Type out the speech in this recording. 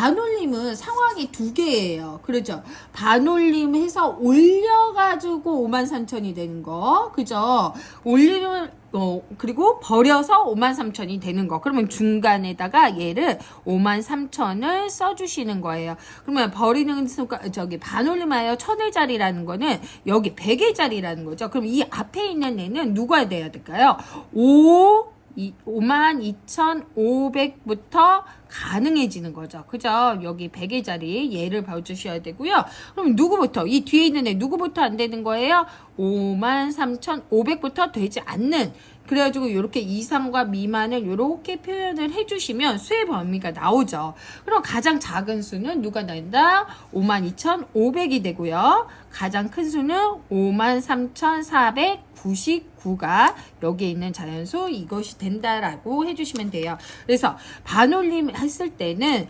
반올림은 상황이 두 개예요. 그렇죠? 반올림 해서 올려가지고 5만 3천이 되는 거. 그죠? 올림을 어, 그리고 버려서 5만 3천이 되는 거. 그러면 중간에다가 얘를 5만 3천을 써주시는 거예요. 그러면 버리는 순간, 저기 반올림하여 천의 자리라는 거는 여기 100의 자리라는 거죠. 그럼 이 앞에 있는 애는 누가 돼야 될까요? 5, 52,500부터 가능해지는 거죠. 그죠? 여기 100의 자리 얘를 봐주셔야 되고요. 그럼 누구부터? 이 뒤에 있는 애 누구부터 안 되는 거예요? 53,500부터 되지 않는 그래가지고 이렇게 이상과 미만을 이렇게 표현을 해주시면 수의 범위가 나오죠. 그럼 가장 작은 수는 누가 된다? 52,500이 되고요. 가장 큰 수는 53,499가 여기에 있는 자연수 이것이 된다라고 해주시면 돼요. 그래서 반올림 했을 때는